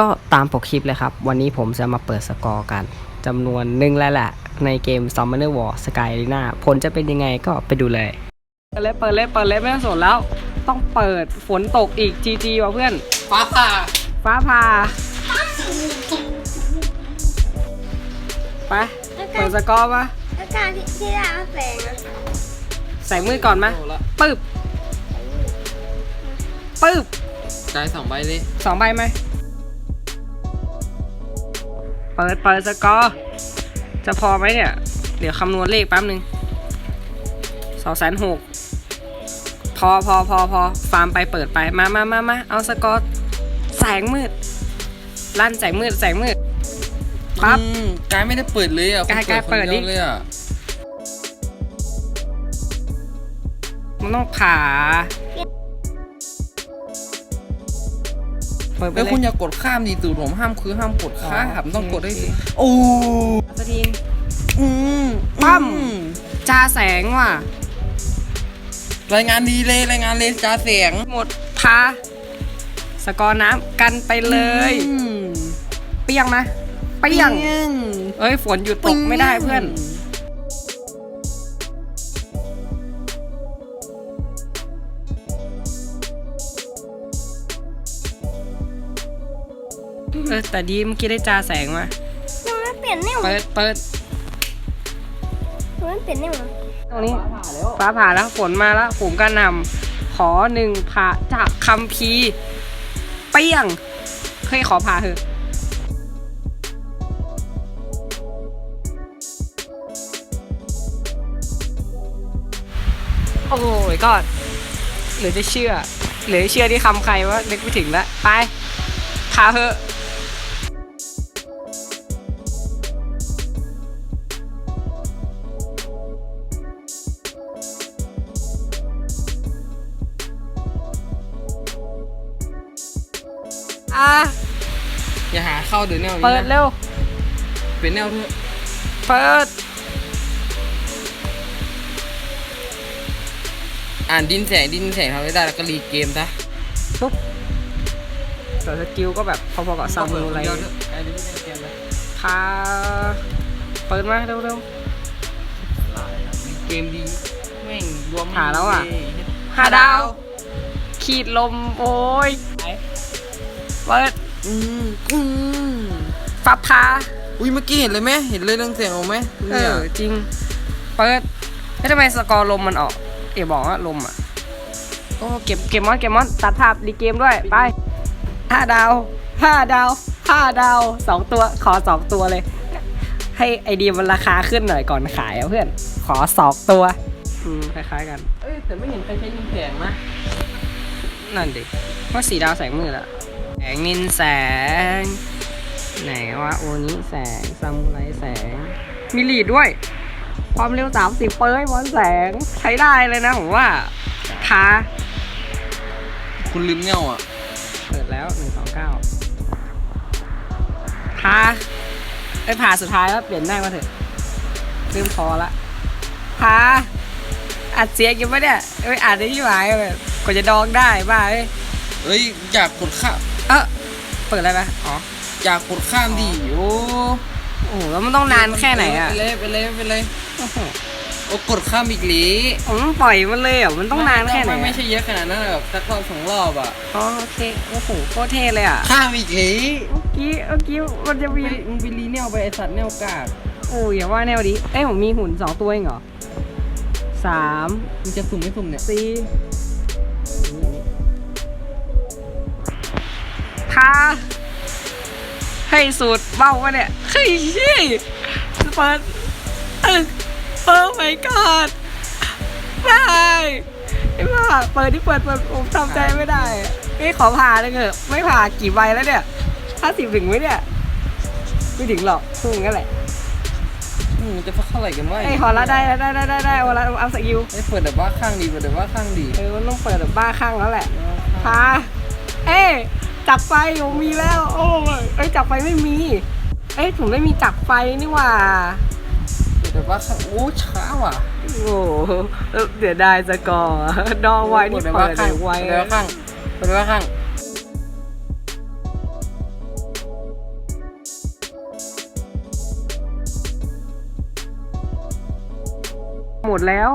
ก็ตามปกคลิปเลยครับ วันนี้ผมจะมาเปิดสกอร์กันจำนวนหนึ่งแล้วแหละ ในเกม Summoner War Sky Arena ผลจะเป็นยังไงก็ไปดูเลย เปิดเลยเปิดเลยเปิดเลยไม่ต้องสนแล้ว ต้องเปิดฝนตกอีก GG ว่ะเพื่อน ฟ้าผ่าฟ้าผ่าไปเปิดสกอร์ปะแล้วการที่ที่ได้เอาแสงอะใส่มือก่อนไหมโอ้ละปึ๊บปึ๊บจ่ายสองใบเลยสองใบไหมเปิดเปิดสกอร์จะพอไหมเนี่ย เดี๋ยวคำนวณเลขแป๊บนึงสองแสนหกพอพอพอพอฟาร์มไปเปิดไปมามามามาเอาสกอร์แสงมืด ลั่นแสงมืดแสงมืดปั๊บอืมกายไม่ได้เปิดเลยอะกายกายคนเปิดดิคนเลยอะมันต้องผ่า เปิดไปแล้วเลคุณยอย่ากดข้ามดิสูตรผมห้ามคือห้ามกดข้ามอ๋อต้องกดให้โอเคโอ้สักทีอืมปั้มอืจ้าแสงว่ะ รายงานดีเลยรายงานเลยจ้าเสียงหมดพาสกอร์น้ำกันไปเลยอืมเปียงไหมเปียง เอ้ย ฝนหยุดตกไม่ได้เพื่อน เออแต่ดีเมื่อกี้ได้จาแสงมาหนูไม่เปลี่ยนนิ่วเปิดเปิดหนูไม่เปลี่ยนนิ่วตรงนี้ฟ้าผ่าแล้วฝนมาแล้วผมก็นำขอหนึ่งผ่าจากคัมภีร์เปี้ยงเคยขอผ่าเถอะโอ้ยก็เหลือจะเชื่อ เหลือจะเชื่อที่คำใครว่านึกไม่ถึงแล้วไปพาเถอะ อย่าหาเข้าเดี๋ยวแนวนี้เปิดนะเร็ว เป็นแนวเถอะเปิด อ่านดินแสงดินแสงทำไม่ได้แล้วก็รีเกมซะปุ๊บแต่สกิลก็แบบพอๆกับซามูไรเดียวเถอะไอ้ดินแสงเกมเลยพาเปิดมาเร็วเกมดีแม่งรวมหาแล้วอะเยๆห้าดาว ขีดลมโอ้ยเปิด อืมอืมฟับพาอุ้ยเมื่อกี้เห็นเลยไหมเห็นเลยเรื่องเสียงออกไหมเอเนี่ยอจริง เปิดแล้วทำไมสกอร์ลมมันออกเอ๋บอกว่าลมอะโอ้เก็บเก็บมอนเก็บมอนตัดภาพดีเกมด้วยไปห้าดาวห้าดาวห้าดาวสองตัวขอสองตัวเลย ให้ไอเดียมันราคาขึ้นหน่อยก่อนขายอะเพื่อน ขอสองตัว อืมคล้ายๆกัน เอ้ยแต่ไม่เห็นใครใช้ยิงแสงนะ นั่นดิว่าสีดาวแสงมืดอะแส งนินแสง ไหนวะโอนี้แสงซามูไรแสง มีลีดด้วย ความเร็ว 30 เปอร์ให้บอลแสง ใช้ได้เลยนะผมว่าท้าคุณลืมเงี้ยวอะ เปิดแล้ว 129ท้าไอ้ยผ่าสุดท้ายแล้วเปลี่ยนได้มาเถอะเริ่มพอละท้าอัดเสียงอยู่ปะเนี่ยเอ้ยอัดได้ที่หมายเลยกว่าจะดองได้บ้าเอ้ยเอ้ยอยากกดข้าม เออเปิดอะไรปะอ๋ออยากกดข้ามดิโอ้โอ้โหแล้วมันต้องนานแค่ไหนอะไปเลยไปเลยไปเลยโอ้โหโอ้กดข้ามอีกหลีผมต้องปล่อยมันเลยเหรอะมันต้องนานแค่ไหนม่ไม่อะใช่เยอะขนาดนั้นแบบสักรอบสองรอบอะอ๋อโอเคโอ้โหโคตรเท่เลยอะข้ามอีกหลีเมื่อกี้เมื่อกี้มันจะมีไปมึงไปรีแนวไปไอสัตว์แนวกากโอ้ยอย่าว่าแนวดิเอ้ยผมมีหุ่นสองตัวเองเหรอสามมึงจะสุ่มไม่สุ่มเนี่ยสี่ พาให้สูตรเบ้าวะเนี่ยเฮ้ยเฮ้ยเปิดเออโอ้ my god ได้ไอ้บ้าเปิดที่เปิดเปิดผมทำใจไม่ได้อะเอ้ยขอผ่าเลยเถอะไม่ผ่ากี่ใบแล้วเนี่ยห้าสิบถึงไหมเนี่ยไม่ถึงหรอกพูดงั้นแหละอืมจะพักเท่าไหร่กันวะไอ้ยขอละได้ได้ได้ได้ได้วันละเอาสกิลไอ้เปิดแบบว่าข้างดีเปิดแบบว่าข้างดีเออมันต้องเปิดแบบบ้าข้างแล้วแหละพาเอ้ย จับไฟผมมีแล้ว โอ้ยเอจับไฟไม่มี เอ้ยผมไม่มีจับไฟนี่หว่าแต่ว่าโอ้ช้าว่ะโอ้เดี๋ยวได้สก่อร์ดอไว้นี่เปิดไว้เดี๋วข้างเดี๋วข้างหมดแล้ว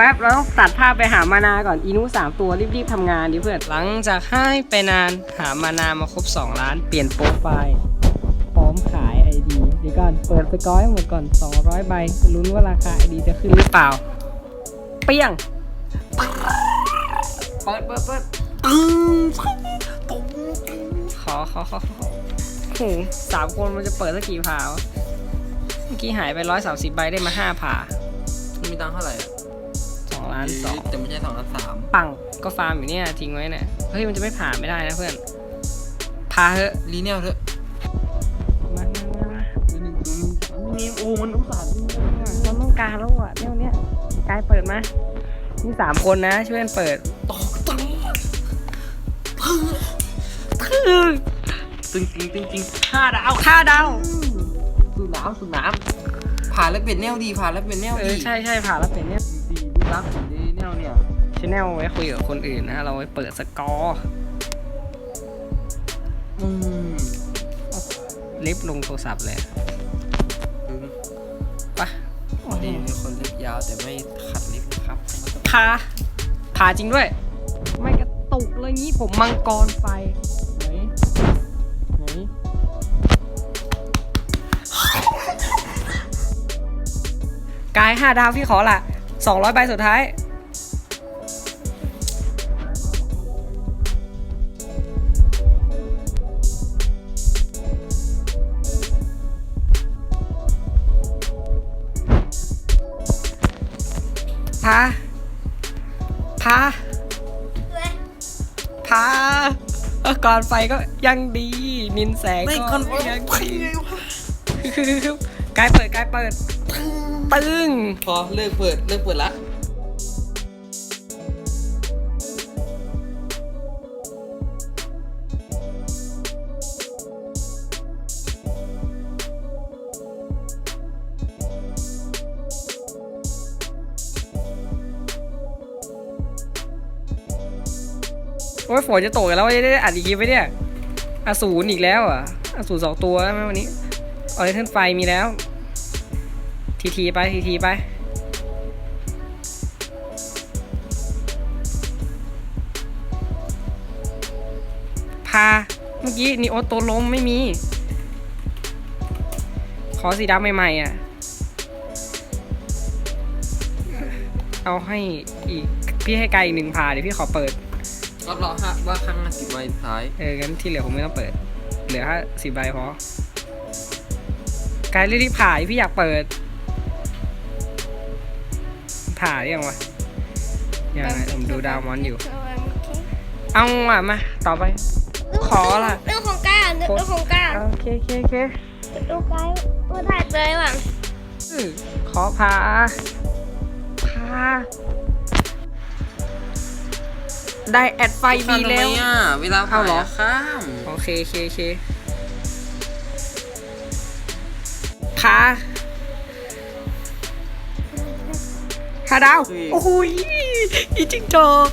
แป๊บเราต้องตัดภาพไปหามานาก่อนอีนุสามตัวรีบๆทำงานดิเพื่อนหลังจากให้ไปนานหามานามาครบ 2 ล้าน เปลี่ยนโปรไฟล์พร้อมขาย ID เดี๋ยวก่อนเปิดสกอร์ให้หมดก่อน 200 ใบลุ้นว่าราคา ID จะขึ้นหรือเปล่า เปี้ยง เปิดเปิดเปิดขอขอขอขอโอ้โหสามคนมันจะเปิดสักกี่ผาวะเมื่อกี้หายไปร้อยสามสิบใบได้มาห้าผามีตังค์เท่าไหร่อะสอง ล้านสองแต่ไม่ใช่สองล้านสามปังก็ฟาร์มอยู่เนี่ยทิ้งไว้เนี่ยเฮ้ยมันจะไม่ผ่านไม่ได้นะเพื่อนพาเถอะลีเนียลเถอะมามามามาหนึ่งศูนย์สามนี่โอ้มันอุตส่าห์เราต้องการแล้วอะเนี่ยเนี้ยกายเปิดมานี่สามคนนะช่วยกันเปิดตกตึงคือตึงจริงตึงจริงห้าดาวห้าดาวสูน้ำสูน้ำผ่านแล้วเป็นแนวดีผ่านแล้วเป็นแนวเอดีอใช่ใช่ผ่านแล้วเป็นเนี่ยดีดูรัก ชแนลไว้คุยกับคนอื่นนะ เราไว้เปิดสกอร์อืมลิฟต์ลงโทรศัพท์เลยตึงปะโอ้โหนี่เป็นคนเล็บยาวแต่ไม่ขัดเล็บนะครับพาพาจริงด้วย ไม่กระตุกเลยงี้ผมมังกรไฟไหนไหนกายห้าดาวพี่ขอละสองร้อยใบสุดท้ายาพาพาเออก่อนไฟก็ยังดี นินแสงไม่ก็คอนยังไงดีวะกายเปิดกายเปิด ตึงพอเลิกเปิดเลิกเปิดละ ยฝนจะตกแล้วจะได้อัดอีกคลิปไหมเนี่ยอสูรอีกแล้วอะอสูรสองตัวแล้วไหมวันนี้ออริเทนไฟมีแล้ว ทีทีไปทีทีไปพาเมื่อกี้นีโอโตล้มไม่มี ขอสีดำใหม่ๆอะ เอาให้อีก พี่ให้ไกลอีกหนึ่งพาเดี๋ยวพี่ขอเปิด ก็รอฮะว่าครั้งละสิบใบท้ายเอองั้นที่เหลือผมไม่ต้องเปิด เหลือแค่สิบใบพอกายรีบๆผ่ายพี่อยากเปิด ผ่าหรือยังวะยังไงผมดูดาวมอนอยู่ เอาอะมาต่อไป ขอล่ะ เรื่องของก้าวเรื่องของก้าวโอเคโอเคโอเคลูกไก่ว่าถ่ายเลยว่ะอื้อขอพาพา ได้แอดไฟดีแล้วทำไมอะเวลาเอาเหรอข้ามโอเคโอเคโอเคพาพาดาว โอ้โหยอีจิงจอก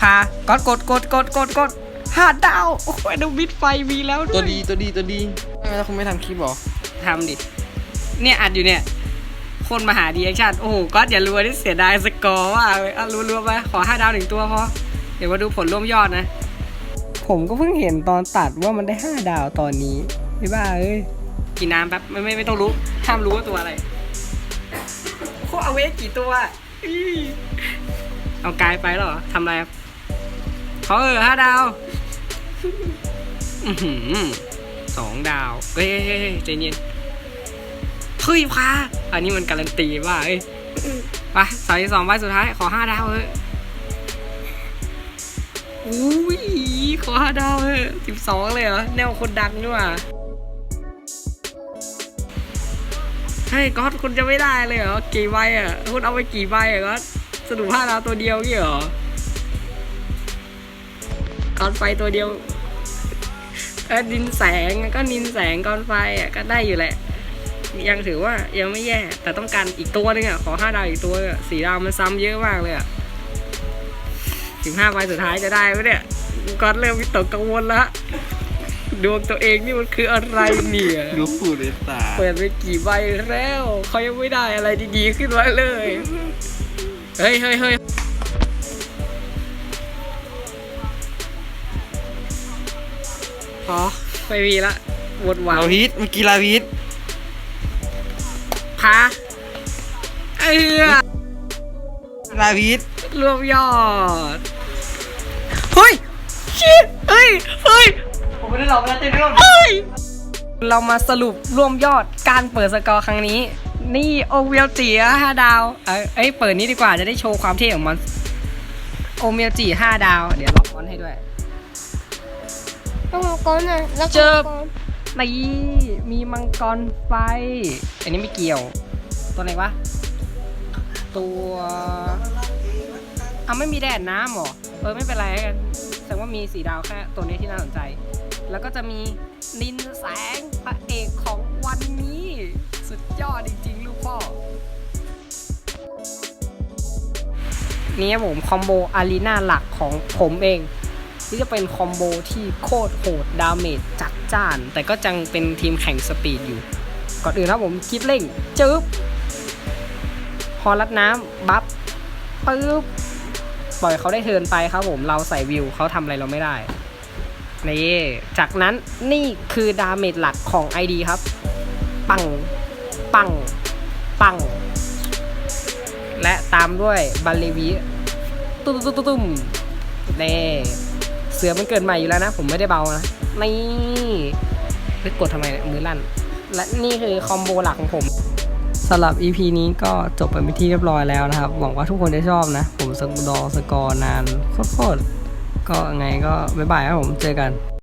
พากดกดกดกดกดกดหาดาว โอ้ยดูมิดไฟมีแล้วตัววยดีตัวดีตัวดีทำไมเราคงไม่ทำคลิปหรอ ทำดิ เนี่ยอัดอยู่เนี่ย คนมาหาดีแอคชั่น โอ้โหก็อย่ารัวที่เสียดายสกอร์ว่ะอะรัวๆไปขอห้าดาวหนึ่งตัวพอเดี๋ยวมาดูผลร่วมยอดนะ ผมก็เพิ่งเห็นตอนตัดว่ามันได้ห้าดาวตอนนี้ไม่บ้าเอ้ยกินน้ำแป๊บไม่ไม่ไม่ต้องรู้ ห้ามรู้ว่าตัวอะไรโคเอาเวสกี่ตัวอี้เอากายไปแล้วเหรอทำอะไรครับเขาเออห้าดาวอือหือสองดาวเฮ้ยเฮ้ยเฮ้ยเฮ้ยใจเย็น เฮ้ยพาอันนี้มันการันตีว่าเอ้ยไปสามสองใบสุดท้าย ขอห้าดาวเฮ้ยอุ้ยขอห้าดาวเฮ้ยสิบสองเลยเหรอ แนวคนดังนี่หว่าเฮ้ยก๊อตคุณจะไม่ได้เลยเหรอ กี่ใบอะ คุณเอาไปกี่ใบอะก๊อตสรุปห้าดาวตัวเดียวนี่เหรอก๊อตไฟตัวเดียวเออนินแสงก็นินแสงก้อนไฟอะก็ได้อยู่แหละ ยังถือว่ายังไม่แย่ แต่ต้องการอีกตัวนึงอะ ขอห้าดาวอีกตัวอะสีดาวมันซ้ำเยอะมากเลยอะสิบห้าใบสุดท้ายจะได้ไหมเนี่ยก็เริ่มวิตกกังวลละดวงตัวเองนี่มันคืออะไรเนี่ยดูฟูดเลยตาเปิดไปกี่ใบแล้วเขายังไม่ได้อะไรดีๆขึ้นมาเลย เฮ้ยเฮ้ยเฮ้ยพอไม่มีละหมดหวังลาพิษเมื่อกี้ลาพิษ พาเออลาพิษรวมยอด เฮ้ยชิดเฮ้ยเฮ้ย ผมไม่ได้หลอกนะเต้นร่วมเฮ้ยเรามาสรุปรวมยอดการเปิดสกอร์ครั้งนี้ นี่โอเวลจีห้าดาว เอ้ยเอ้ยเปิดนี้ดีกว่าจะได้โชว์ความเท่ของมันโอเวลจีห้าดาว เดี๋ยวล็อกมอนให้ด้วย ต้องมังกรน่ะแล้วก็เจอมังกร นี่มีมังกรไฟ อันนี้ไม่เกี่ยว ตัวไหนวะ ตัวอะไม่มีแดดน้ำหรอ เออไม่เป็นไรกันแสดงว่ามีสีดาวแค่ตัวนี้ที่น่าสนใจ แล้วก็จะมีนินแสงพระเอกของวันนี้ สุดยอดจริงๆ ลูกพ่อ นี่ผมคอมโบอารีนาหลักของผมเองที่จะเป็นคอมโบที่โคตรโหดดาเมจจัด จาน แต่ก็จังเป็นทีมแข่งสปีดอยู่ ก่อนอื่นครับผมคิดเร่งจึ๊บพอรัดน้ำบัฟปึ๊บปล่อยเขาได้เทินไปครับผมเราใส่วิวเขาทำอะไรเราไม่ได้นี่จากนั้นนี่คือดาเมจหลักของ ID ครับ ปัง ปัง ปัง และตามด้วยบัลเลวีตุ้มตุ้มตุ้มตุ้มเน่เสือมันเกิดใหม่อยู่แล้วนะ ผมไม่ได้เบานะ นี่ไปกดทำไมเนี่ยมือลั่น และนี่คือคอมโบหลักของผมสำหรับ EP นี้ก็จบไปเป็นที่เรียบร้อยแล้วนะครับ หวังว่าทุกคนจะชอบนะ ผมสกดอสกอร์นานโคตรๆก็ไงก็บ๊ายบายครับผมเจอกัน